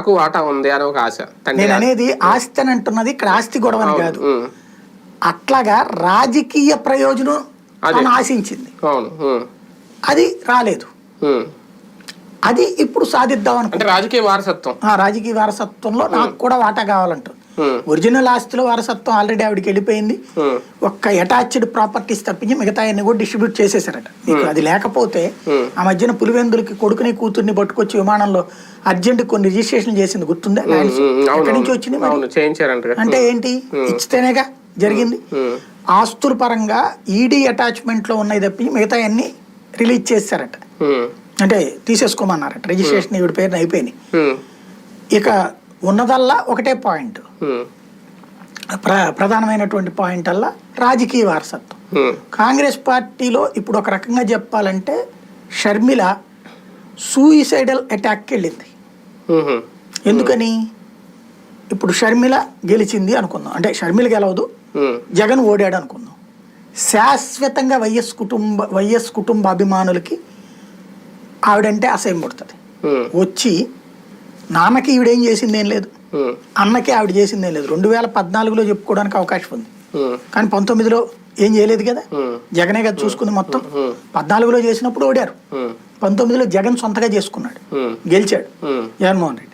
నాకు వాటా ఉంది అని ఒక ఆశ. నేను అనేది ఆస్తి అని అంటున్నది ఇక్కడ ఆస్తి గొడవ అని కాదు. అట్లాగా రాజకీయ ప్రయోజనం. అని ఆశించింది. అది రాలేదు. అది ఇప్పుడు సాధిద్దాం అనుకుంటున్నా. అంటే రాజకీయ వారసత్వం. ఆ రాజకీయ వారసత్వంలో నాకు కూడా వాటా కావాలంటుంది ఉమ్, ఒరిజినల్ ఆస్తిలో వారసత్వం ఆల్రెడీ ఆవిడకి వెళ్ళిపోయింది. ఉమ్, ఒక్క అటాచ్డ్ ప్రాపర్టీస్ తప్పించి మిగతా అన్ని కూడా డిస్ట్రిబ్యూట్ చేసేసారట మీకు అది లేకపోతే Hmm. ఆ మధ్యన పులివెందులకి కొడుకుని కూతుర్ని పట్టుకొచ్చి విమానంలో అర్జెంట్ కొన్ని రిజిస్ట్రేషన్ చేసింది గుర్తుందా? ఎక్కడి నుంచి. వచ్చింది అంటే ఏంటి? ఇచ్చితేనేగా జరిగింది. ఆస్తుల పరంగా ఈడీ అటాచ్మెంట్లో ఉన్నాయి తప్పించి మిగతా అన్ని రిలీజ్ ఉమ్, అంటే తీసేసుకోమన్నారట. రిజిస్ట్రేషన్ ఈవిడ పేరున అయిపోయినాయి. ఇక ఉన్నదల్లా ఒకటే పాయింట్. ప్ర ప్రధానమైనటువంటి పాయింట్ అల్లా రాజకీయ వారసత్వం. కాంగ్రెస్ పార్టీలో ఇప్పుడు ఒక రకంగా చెప్పాలంటే షర్మిల సూయిసైడల్ అటాక్కి వెళ్ళింది ఎందుకని? ఇప్పుడు షర్మిల గెలిచింది అనుకుందాం. అంటే షర్మిల గెలవదు. జగన్ ఓడాడు అనుకుందాం. శాశ్వతంగా వైఎస్ కుటుంబ వైఎస్ కుటుంబ అభిమానులకి ఆవిడంటే అసహ్యం పుడుతుంది. వచ్చి నాన్నకి ఈవిడేం చేసిందేం లేదు. అన్నకి ఆవిడ చేసిందేం లేదు. రెండు వేల పద్నాలుగులో చెప్పుకోవడానికి అవకాశం ఉంది. కానీ పంతొమ్మిదిలో ఏం చేయలేదు కదా? జగనే కదా చూసుకుంది మొత్తం. పద్నాలుగులో చేసినప్పుడు ఓడారు. పంతొమ్మిదిలో జగన్ సొంతగా చేసుకున్నాడు. గెలిచాడు. జగన్మోహన్ రెడ్డి.